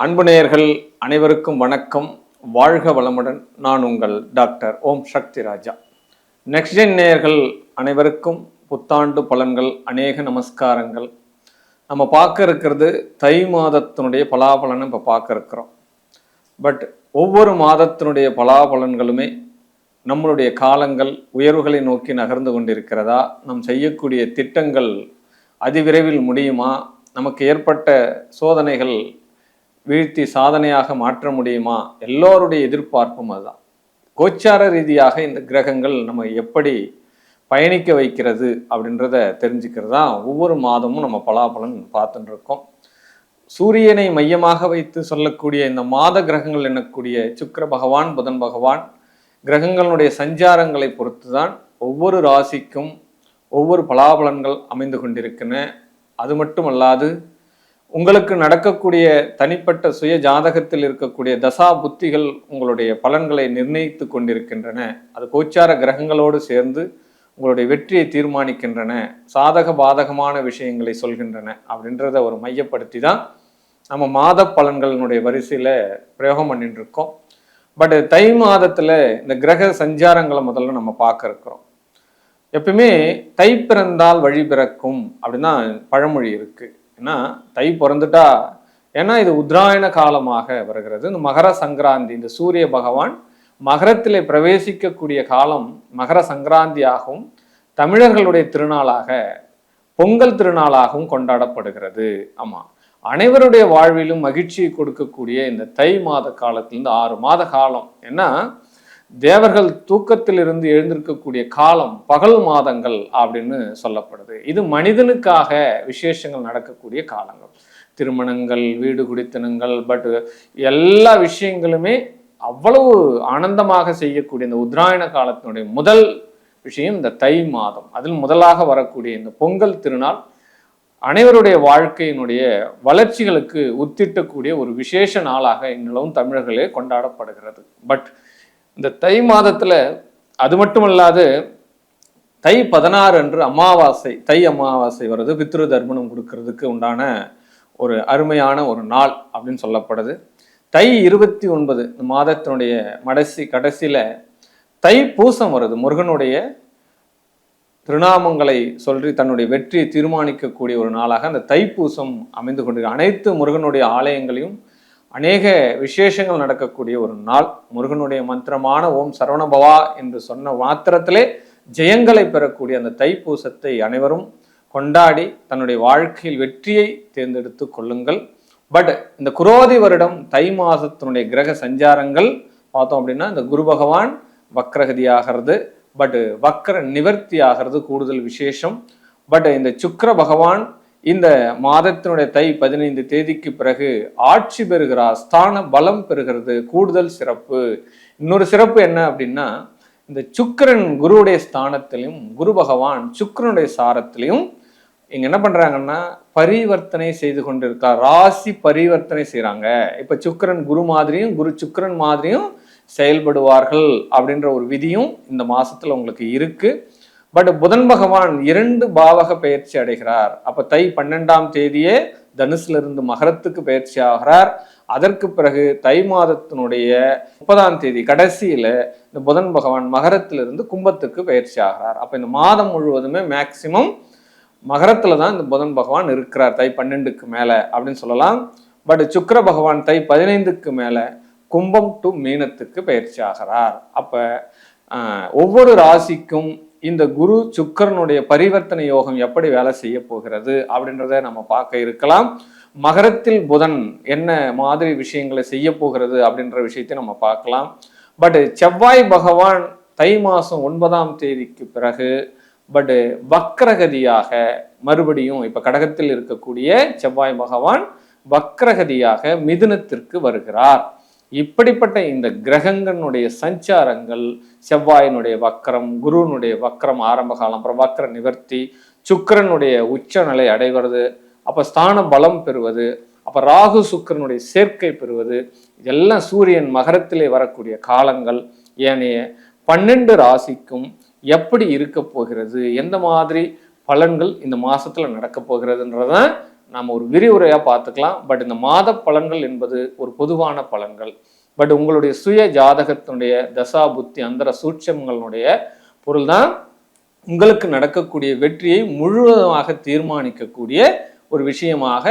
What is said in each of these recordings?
அன்பு நேயர்கள் அனைவருக்கும் வணக்கம். வாழ்க வளமுடன். நான் உங்கள் doctor Om Shakti Raja. Next gen நேயர்கள் அனைவருக்கும் புத்தாண்டு பலன்கள் அநேக நமஸ்காரங்கள். நம்ம பார்க்க இருக்கிறது தை மாதத்தினுடைய பலாபலனை இப்போ பார்க்க இருக்கிறோம். பட் ஒவ்வொரு மாதத்தினுடைய பலாபலன்களுமே நம்மளுடைய காலங்கள் உயர்வுகளை நோக்கி நகர்ந்து கொண்டிருக்கிறதா? நம் செய்யக்கூடிய திட்டங்கள் அதிவிரைவில் முடியுமா? நமக்கு ஏற்பட்ட சோதனைகள் வீழ்த்தி சாதனையாக மாற்ற முடியுமா? எல்லோருடைய எதிர்பார்ப்பும் அதுதான். கோச்சார ரீதியாக இந்த கிரகங்கள் நம்ம எப்படி பயணிக்க வைக்கிறது அப்படின்றத தெரிஞ்சுக்கிறது தான் ஒவ்வொரு மாதமும் நம்ம பலாபலன் பார்த்துட்டு இருக்கோம். சூரியனை மையமாக வைத்து சொல்லக்கூடிய இந்த மாத கிரகங்கள் எனக்கூடிய சுக்கர பகவான் புதன் பகவான் கிரகங்களுடைய சஞ்சாரங்களை பொறுத்து தான் ஒவ்வொரு ராசிக்கும் ஒவ்வொரு பலாபலன்கள் அமைந்து கொண்டிருக்கின்றன அது மட்டுமல்லாது உங்களுக்கு நடக்கக்கூடிய தனிப்பட்ட சுய ஜாதகத்தில் இருக்கக்கூடிய தசா புத்திகள் உங்களுடைய பலன்களை நிர்ணயித்து கொண்டிருக்கின்றன. அது கோச்சார கிரகங்களோடு சேர்ந்து உங்களுடைய வெற்றியை தீர்மானிக்கின்றன. சாதக பாதகமான விஷயங்களை சொல்கின்றன அப்படின்றத ஒரு மையப்படுத்தி தான் நம்ம மாத பலன்களினுடைய வரிசையில் பிரயோகம் பண்ணிட்டு இருக்கோம். பட் தை மாதத்தில் இந்த கிரக சஞ்சாரங்களை முதல்ல நம்ம பார்க்க இருக்கிறோம். எப்பயுமே தை பிறந்தால் வழி பிறக்கும் அப்படின்னா பழமொழி இருக்குது ஏன்னா தை பிறந்துட்டா ஏன்னா இது உத்ராயண காலமாக வருகிறது. இந்த மகர சங்கராந்தி இந்த சூரிய பகவான் மகரத்திலே பிரவேசிக்கக்கூடிய காலம் மகர சங்கராந்தியாகவும் தமிழர்களுடைய திருநாளாக பொங்கல் திருநாளாகவும் கொண்டாடப்படுகிறது. ஆமா. அனைவருடைய வாழ்விலும் மகிழ்ச்சியை கொடுக்கக்கூடிய இந்த தை மாத காலத்திலிருந்து ஆறு மாத காலம். ஏன்னா தேவர்கள் தூக்கத்திலிருந்து எழுந்திருக்கக்கூடிய காலம் பகல் மாதங்கள் அப்படின்னு சொல்லப்படுது. இது மனிதனுக்காக விசேஷங்கள் நடக்கக்கூடிய காலங்கள். திருமணங்கள் வீடு குடித்தனங்கள் பட் எல்லா விஷயங்களுமே அவ்வளவு ஆனந்தமாக செய்யக்கூடிய இந்த உத்ராயண காலத்தினுடைய முதல் விஷயம் இந்த தை மாதம். அதில் முதலாக வரக்கூடிய இந்த பொங்கல் திருநாள் அனைவருடைய வாழ்க்கையினுடைய வளர்ச்சிகளுக்கு உத்திட்டக்கூடிய ஒரு விசேஷ நாளாக இந்நிலவும் தமிழர்களே கொண்டாடப்படுகிறது. பட் இந்த தை மாதத்துல அது மட்டும் அல்லாது தை பதினாறு அன்று அமாவாசை தை அமாவாசை வருது பித்ரு தர்ப்பணம் கொடுக்கறதுக்கு உண்டான ஒரு அருமையான ஒரு நாள் அப்படின்னு சொல்லப்படுது. தை இருபத்தி ஒன்பது இந்த மாதத்தினுடைய மடசி கடைசியில தை பூசம் வருது முருகனுடைய திருநாமங்களை சொல்லி தன்னுடைய வெற்றியை தீர்மானிக்கக்கூடிய ஒரு நாளாக அந்த தைப்பூசம் அமைந்து கொண்டு அனைத்து முருகனுடைய ஆலயங்களையும் அநேக விசேஷங்கள் நடக்கக்கூடிய ஒரு நாள். முருகனுடைய மந்திரமான ஓம் சரவணபவா என்று சொன்ன மாத்திரத்திலே ஜெயங்களை பெறக்கூடிய அந்த தைப்பூசத்தை அனைவரும் கொண்டாடி தன்னுடைய வாழ்க்கையில் வெற்றியை தேர்ந்தெடுத்து கொள்ளுங்கள். பட் இந்த குரோதி வருடம் தை மாதத்தினுடைய கிரக சஞ்சாரங்கள் பார்த்தோம் அப்படின்னா இந்த குரு பகவான் வக்ரகதி ஆகிறது. பட் வக்ர நிவர்த்தி ஆகிறது கூடுதல் விசேஷம். பட் இந்த சுக்கர பகவான் இந்த மாதத்தினுடைய தை பதினைந்து தேதிக்கு பிறகு ஆட்சி பெறுகிறார் ஸ்தான பலம் பெறுகிறது கூடுதல் சிறப்பு. இன்னொரு சிறப்பு என்ன அப்படின்னா இந்த சுக்கிரன் குருவுடைய ஸ்தானத்திலையும் குரு பகவான் சுக்கிரனுடைய சாரத்திலையும் இங்க என்ன பண்றாங்கன்னா பரிவர்த்தனை செய்து கொண்டிருக்கார் ராசி பரிவர்த்தனை செய்யறாங்க இப்ப சுக்கிரன் குரு மாதிரியும் குரு சுக்கரன் மாதிரியும் செயல்படுவார்கள் அப்படின்ற ஒரு விதியும் இந்த மாசத்துல உங்களுக்கு இருக்கு. பட் புதன் பகவான் இரண்டு பாவக பயிற்சி அடைகிறார். அப்ப தை பன்னெண்டாம் தேதியே தனுசுல இருந்து மகரத்துக்கு பயிற்சி ஆகிறார். அதற்கு பிறகு தை மாதத்தினுடைய முப்பதாம் தேதி கடைசியில இந்த புதன் பகவான் மகரத்திலிருந்து கும்பத்துக்கு பயிற்சி ஆகிறார். அப்ப இந்த மாதம் முழுவதுமே மேக்சிமம் மகரத்துல தான் இந்த புதன் பகவான் இருக்கிறார் தை பன்னெண்டுக்கு மேல அப்படின்னு சொல்லலாம். பட் சுக்கர பகவான் தை பதினைந்துக்கு மேல கும்பம் டு மீனத்துக்கு பயிற்சி ஆகிறார். அப்ப ஒவ்வொரு ராசிக்கும் இந்த குரு சுக்கரனுடைய பரிவர்த்தனை யோகம் எப்படி வேலை செய்ய போகிறது அப்படின்றத நம்ம பார்க்க இருக்கலாம். மகரத்தில் புதன் என்ன மாதிரி விஷயங்களை செய்ய போகிறது அப்படின்ற விஷயத்தை நம்ம பார்க்கலாம். பட் செவ்வாய் பகவான் தை மாதம் ஒன்பதாம் தேதிக்கு பிறகு பட் வக்ரகதியாக மறுபடியும் இப்போ கடகத்தில் இருக்கக்கூடிய செவ்வாய் பகவான் வக்ரகதியாக மிதுனத்திற்கு வருகிறார். இப்படிப்பட்ட இந்த கிரகங்களுடைய சஞ்சாரங்கள் செவ்வாயினுடைய வக்கரம் குருவினுடைய வக்கரம் ஆரம்ப காலம் அப்புறம் வக்கர நிவர்த்தி சுக்கிரனுடைய உச்சநிலை அடைவது அப்ப ஸ்தான பலம் பெறுவது அப்ப ராகு சுக்கிரனுடைய சேர்க்கை பெறுவது இதெல்லாம் சூரியன் மகரத்திலே வரக்கூடிய காலங்கள். ஏனைய பன்னெண்டு ராசிக்கும் எப்படி இருக்க போகிறது எந்த மாதிரி பலன்கள் இந்த மாசத்துல நடக்க போகிறதுன்றதான் நாம் ஒரு விரிவுரையாக பார்த்துக்கலாம். பட் இந்த மாத பலன்கள் என்பது ஒரு பொதுவான பலன்கள். பட் உங்களுடைய சுய ஜாதகத்தினுடைய தசா புத்தி அந்தர சூட்சங்களுடைய பொருள் தான் உங்களுக்கு நடக்கக்கூடிய வெற்றியை முழுவதுமாக தீர்மானிக்கக்கூடிய ஒரு விஷயமாக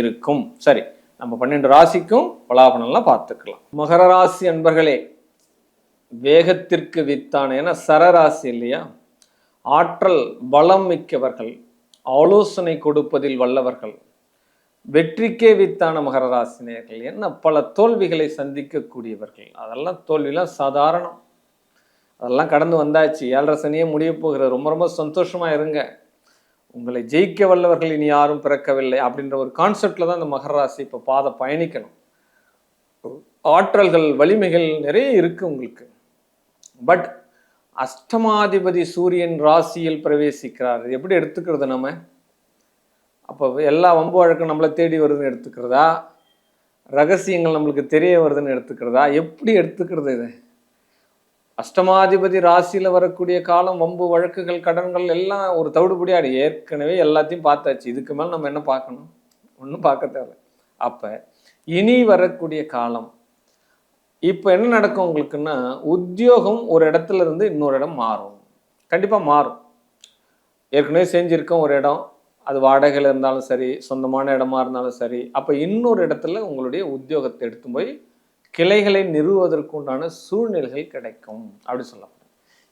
இருக்கும். சரி நம்ம பன்னெண்டு ராசிக்கும் பலாபலன்லாம் பார்த்துக்கலாம். மகர ராசி அன்பர்களே வேகத்திற்கு வித்தான ஏன்னா சரராசி இல்லையா? ஆற்றல் பலம் மிக்கவர்கள் ஆலோசனை கொடுப்பதில் வல்லவர்கள். வெற்றிக்கே வித்தான மகரராசினியர்கள். என்ன? பல தோல்விகளை சந்திக்கக்கூடியவர்கள். அதெல்லாம் தோல்விலாம் சாதாரணம். அதெல்லாம் கடந்து வந்தாச்சு. ஏழரை சனியே முடிய போகிறது ரொம்ப ரொம்ப சந்தோஷமாக இருங்க. உங்களை ஜெயிக்க வல்லவர்கள் இனி யாரும் பிறக்கவில்லை அப்படின்ற ஒரு கான்செப்டில் தான் இந்த மகர ராசி இப்போ பாதை பயணிக்கணும். ஆற்றல்கள் வலிமைகள் நிறைய இருக்குது உங்களுக்கு. பட் அஷ்டமாதிபதி சூரியன் ராசியில் பிரவேசிக்கிறார். எப்படி எடுத்துக்கிறது நம்ம? அப்போ எல்லா வம்பு வழக்கம் நம்மளை தேடி வருதுன்னு எடுத்துக்கிறதா? ரகசியங்கள் நம்மளுக்கு தெரிய வருதுன்னு எடுத்துக்கிறதா? எப்படி எடுத்துக்கிறது இது? அஷ்டமாதிபதி ராசியில் வரக்கூடிய காலம் வம்பு வழக்குகள் கடன்கள் எல்லாம் ஒரு தவிடுபடியாடு ஏற்கனவே எல்லாத்தையும் பார்த்தாச்சு. இதுக்கு மேலே நம்ம என்ன பார்க்கணும்? ஒன்றும் பார்க்க தேவை அப்போ இனி வரக்கூடிய காலம் இப்போ என்ன நடக்கும் உங்களுக்குன்னா உத்தியோகம் ஒரு இடத்துல இருந்து இன்னொரு இடம் மாறும். கண்டிப்பாக மாறும். ஏற்கனவே செஞ்சுருக்கோம் ஒரு இடம் அது வாடகையில் இருந்தாலும் சரி சொந்தமான இடமா இருந்தாலும் சரி அப்போ இன்னொரு இடத்துல உங்களுடைய உத்தியோகத்தை எடுத்து போய் கிளைகளை நிறுவுவதற்கு உண்டான சூழ்நிலைகள் கிடைக்கும் அப்படி சொல்லலாம்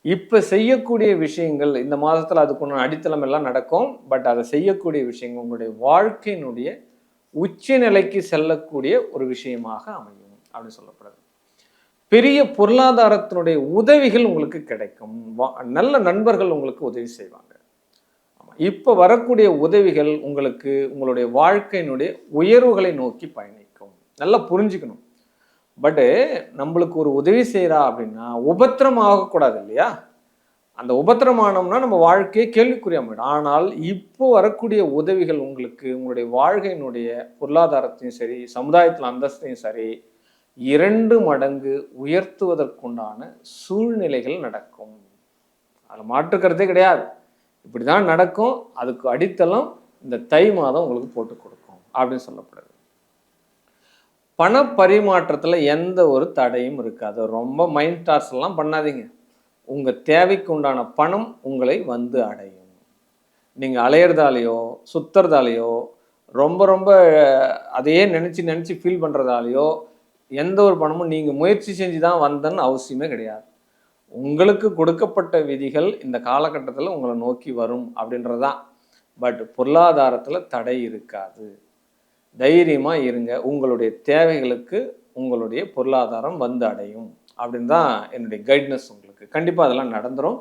இப்போ செய்யக்கூடிய விஷயங்கள் இந்த மாதத்தில் அதுக்குண்டான அடித்தளம் எல்லாம் நடக்கும் பட் அதை செய்யக்கூடிய விஷயங்கள் உங்களுடைய வாழ்க்கையினுடைய உச்ச நிலைக்கு செல்லக்கூடிய ஒரு விஷயமாக அமையும் அப்படின்னு சொல்லப்படுது. பெரிய பொருளாதாரத்தினுடைய உதவிகள் உங்களுக்கு கிடைக்கும். வா- நல்ல நண்பர்கள் உங்களுக்கு உதவி செய்வாங்க. இப்போ வரக்கூடிய உதவிகள் உங்களுக்கு உங்களுடைய வாழ்க்கையினுடைய உயர்வுகளை நோக்கி பயணிக்கும். நல்லா புரிஞ்சுக்கணும். பட்டு நம்மளுக்கு ஒரு உதவி செய்கிறா அப்படின்னா உபத்திரம் ஆகக்கூடாது இல்லையா? அந்த உபத்திரமானோம்னா நம்ம வாழ்க்கையை கேள்விக்குரிய முடியும் ஆனால் இப்போ வரக்கூடிய உதவிகள் உங்களுக்கு உங்களுடைய வாழ்க்கையினுடைய பொருளாதாரத்தையும் சரி சமுதாயத்தில் அந்தஸ்தையும் சரி இரண்டு மடங்கு உயர்த்துவதற்குண்டான சூழ்நிலைகள் நடக்கும். அதில் மாற்றுக்கிறதே கிடையாது. இப்படி தான் நடக்கும். அதுக்கு அடித்தளம் இந்த தை மாதம் உங்களுக்கு போட்டு கொடுக்கும் அப்படின்னு சொல்லப்படுது. பண பரிமாற்றத்தில் எந்த ஒரு தடையும் இருக்காது. ரொம்ப மைண்ட் டாஸ் எல்லாம் பண்ணாதீங்க. உங்கள் தேவைக்கு உண்டான பணம் உங்களை வந்து அடையும். நீங்கள் அலையிறதாலேயோ சுத்துறதாலேயோ ரொம்ப ரொம்ப அதையே நினச்சி நினச்சி ஃபீல் பண்ணுறதாலேயோ எந்த ஒரு பணமும் நீங்கள் முயற்சி செஞ்சு தான் வந்தன்னு அவசியமே கிடையாது. உங்களுக்கு கொடுக்கப்பட்ட விதிகள் இந்த காலகட்டத்தில் உங்களை நோக்கி வரும் அப்படின்றது தான் பட் பொருளாதாரத்தில் தடை இருக்காது. தைரியமாக இருங்க. உங்களுடைய தேவைகளுக்கு உங்களுடைய பொருளாதாரம் வந்து அடையும் அப்படின்னு தான் என்னுடைய கைட்னஸ் உங்களுக்கு. கண்டிப்பாக அதெல்லாம் நடந்துடும்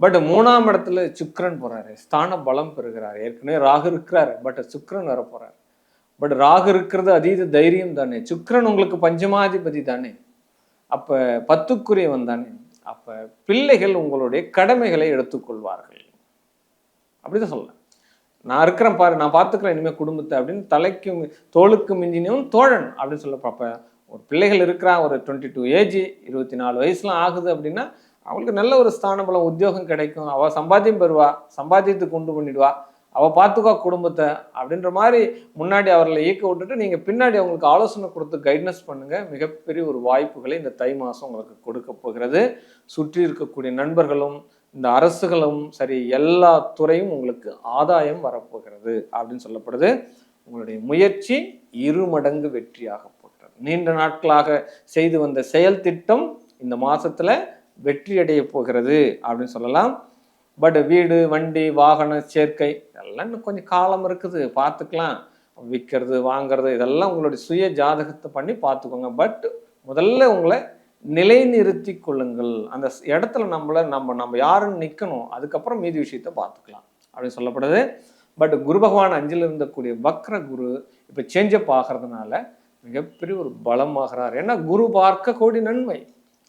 பட் மூணாம் இடத்துல சுக்ரன் போகிறாரு ஸ்தான பலம் பெறுகிறார். ஏற்கனவே ராகு இருக்கிறாரு. பட் சுக்ரன் வர போகிறாரு பட் ராகு இருக்கிறது அதீத தைரியம் தானே. சுக்கிரன் உங்களுக்கு பஞ்சமாதிபதி தானே. அப்ப பத்துக்குரியவன் தானே. அப்ப பிள்ளைகள் உங்களுடைய கடமைகளை எடுத்துக்கொள்வார்கள். அப்படிதான் சொல்லலாம் நான் இருக்கிறேன் பாரு நான் பார்த்துக்கிறேன் இனிமேல் குடும்பத்தை அப்படின்னு தலைக்கு தோளுக்கு மிஞ்சினவன் தோழன் அப்படின்னு சொல்ல பார்ப்பேன் ஒரு பிள்ளைகள் இருக்கிறான் ஒரு டுவெண்ட்டி டூ ஏஜ் இருபத்தி நாலு வயசுலாம் ஆகுது அப்படின்னா அவங்களுக்கு நல்ல ஒரு ஸ்தான பலம் உத்தியோகம் கிடைக்கும். அவள் சம்பாத்தியம் பெறுவா சம்பாத்தியத்துக்கு கொண்டு பண்ணிடுவா. அவள் பார்த்துக்கோ குடும்பத்தை அப்படின்ற மாதிரி முன்னாடி அவர்களை இயக்க விட்டுட்டு நீங்கள் பின்னாடி அவங்களுக்கு ஆலோசனை கொடுத்து கைட்னஸ் பண்ணுங்கள் மிகப்பெரிய ஒரு வாய்ப்புகளை இந்த தை மாதம் உங்களுக்கு கொடுக்க போகிறது. சுற்றி இருக்கக்கூடிய நண்பர்களும் இந்த அரசுகளும் சரி எல்லா துறையும் உங்களுக்கு ஆதாயம் வரப்போகிறது அப்படின்னு சொல்லப்படுது. உங்களுடைய முயற்சி இரு மடங்கு வெற்றியாக போட்டது நீண்ட நாட்களாக செய்து வந்த செயல் திட்டம் இந்த மாதத்தில் வெற்றியடைய போகிறது அப்படின்னு சொல்லலாம். பட் வீடு வண்டி வாகன சேர்க்கை இதெல்லாம் இன்னும் கொஞ்சம் காலம் இருக்குது. பார்த்துக்கலாம். விற்கிறது வாங்குறது இதெல்லாம் உங்களுடைய சுய ஜாதகத்தை பண்ணி பார்த்துக்கோங்க. பட் முதல்ல உங்களை நிலைநிறுத்தி கொள்ளுங்கள். அந்த ஸ் இடத்துல நம்மளை நம்ம நம்ம யாருன்னு நிற்கணும் அதுக்கப்புறம் மீதி விஷயத்தை பார்த்துக்கலாம். அப்படின்னு சொல்லப்படுது. பட் குரு பகவான் அஞ்சில் இருந்தக்கூடிய வக்ர குரு இப்போ சேஞ்சப் ஆகிறதுனால மிகப்பெரிய ஒரு பலமாகிறார். ஏன்னா குரு பார்க்க கோடி நன்மை.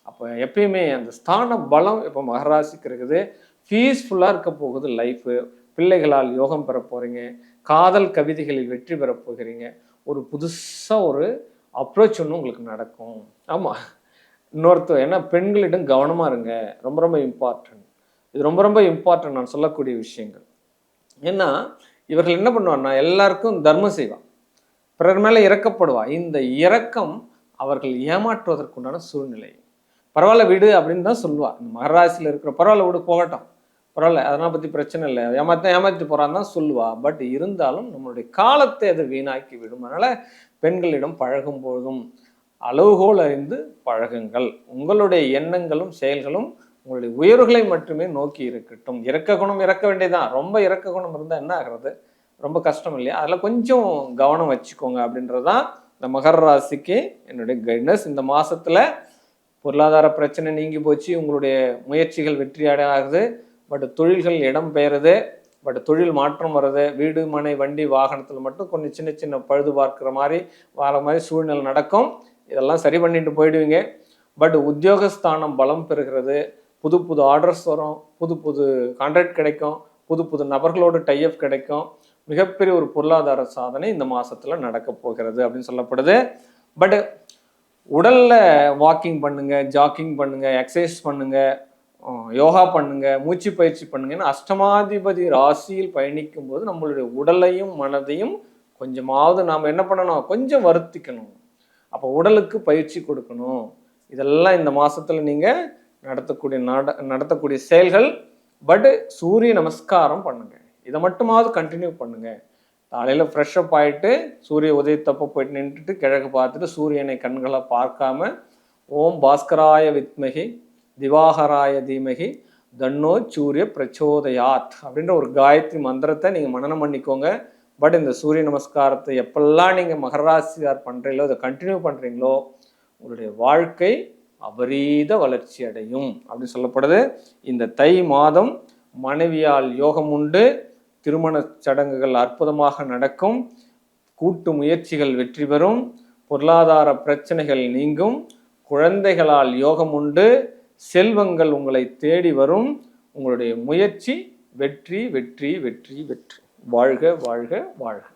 அப்போ எப்பயுமே அந்த ஸ்தான பலம் இப்போ மகராசிக்கு இருக்குது. பீஸ்ஃபுல்லாக இருக்க போகுது லைஃபு பிள்ளைகளால் யோகம் பெற போகிறீங்க காதல் கவிதைகளில் வெற்றி பெற போகிறீங்க. ஒரு புதுசாக ஒரு அப்ரோச் ஒன்று உங்களுக்கு நடக்கும். ஆமாம் இன்னொருத்தர் ஏன்னா பெண்களிடம் கவனமாக இருங்க. ரொம்ப ரொம்ப இம்பார்ட்டன்ட் இது ரொம்ப ரொம்ப இம்பார்ட்டன்ட் நான் சொல்லக்கூடிய விஷயங்கள். ஏன்னா இவர்கள் என்ன பண்ணுவான்னா எல்லாருக்கும் தர்மம் செய்வான் பிறர் மேலே இறக்கப்படுவா இந்த இரக்கம் அவர்கள் ஏமாற்றுவதற்குண்டான சூழ்நிலை. பரவாயில்ல விடு அப்படின்னு தான் சொல்லுவாள் இந்த மகராசியில் இருக்கிற பரவாயில்ல விடு போகட்டும். பரவாயில்ல அதனால் பற்றி பிரச்சனை இல்லை. ஏமாத்த ஏமாற்றிட்டு போகிறான்னு தான் சொல்லுவா. பட் இருந்தாலும் நம்மளுடைய காலத்தை அது வீணாக்கி விடும். அதனால் பெண்களிடம் பழகும் பொழுதும் அளவுகோல் அறிந்து பழகுங்கள். உங்களுடைய எண்ணங்களும் செயல்களும் உங்களுடைய உயர்வுகளை மட்டுமே நோக்கி இருக்கட்டும். இறக்க குணம் இறக்க வேண்டியதுதான். ரொம்ப இறக்க குணம் இருந்தால் என்ன ஆகிறது? ரொம்ப கஷ்டம் இல்லையா? அதில் கொஞ்சம் கவனம் வச்சுக்கோங்க அப்படின்றதான் இந்த மகர ராசிக்கு என்னுடைய கைட்னஸ் இந்த மாதத்தில் பொருளாதார பிரச்சனை நீங்கி போச்சு. உங்களுடைய முயற்சிகள் வெற்றி பட் தொழில்கள் இடம் பெயருது பட் தொழில் மாற்றம் வருது வீடு மனை வண்டி வாகனத்தில் மட்டும் கொஞ்சம் சின்ன சின்ன பழுது பார்க்குற மாதிரி வர மாதிரி சூழ்நிலை நடக்கும். இதெல்லாம் சரி பண்ணிட்டு போயிடுவீங்க. பட் உத்தியோகஸ்தானம் பலம் பெறுகிறது. புது புது ஆர்டர்ஸ் வரும். புது புது கான்ட்ராக்ட் கிடைக்கும். புது புது நபர்களோடு டைஅப் கிடைக்கும். மிகப்பெரிய ஒரு பொருளாதார சாதனை இந்த மாதத்தில் நடக்க போகிறது அப்படின்னு சொல்லப்படுது. பட் உடலில் வாக்கிங் பண்ணுங்கள் ஜாக்கிங் பண்ணுங்கள் எக்ஸசைஸ் பண்ணுங்கள் யோகா பண்ணுங்க மூச்சு பயிற்சி பண்ணுங்கன்னு அஷ்டமாதிபதி ராசியில் பயணிக்கும் போது நம்மளுடைய உடலையும் மனதையும் கொஞ்சமாவது நாம் என்ன பண்ணணும்? கொஞ்சம் வருத்திக்கணும். அப்போ உடலுக்கு பயிற்சி கொடுக்கணும். இதெல்லாம் இந்த மாசத்துல நீங்க நடத்தக்கூடிய நட நடத்தக்கூடிய செயல்கள். பட் சூரிய நமஸ்காரம் பண்ணுங்க. இதை மட்டுமாவது கண்டினியூ பண்ணுங்க. காலையில் ஃப்ரெஷ்அப் ஆகிட்டு சூரிய உதயத்தப்போ போயிட்டு நின்றுட்டு கிழக்கு பார்த்துட்டு சூரியனை கண்களை பார்க்காம ஓம் பாஸ்கராய வித்மகி திவாகராய தீமகி தன்னோ சூரிய பிரச்சோதயாத் அப்படின்ற ஒரு காயத்ரி மந்திரத்தை நீங்கள் மனனம் பண்ணிக்கோங்க. பட் இந்த சூரிய நமஸ்காரத்தை எப்பெல்லாம் நீங்கள் மகராசியார் பண்ணுறீங்களோ அதை கண்டினியூ பண்ணுறீங்களோ உங்களுடைய வாழ்க்கை அபரீத வளர்ச்சி அடையும் அப்படின்னு சொல்லப்படுது. இந்த தை மாதம் மனைவியால் யோகம் உண்டு. திருமண சடங்குகள் அற்புதமாக நடக்கும். கூட்டு முயற்சிகள் வெற்றி பெறும். பொருளாதார பிரச்சனைகள் நீங்கும். குழந்தைகளால் யோகம் உண்டு. செல்வங்கள் உங்களை தேடி வரும். உங்களுடைய முயற்சி வெற்றி வெற்றி வெற்றி வெற்றி. வாழ்க வாழ்க வாழ்க.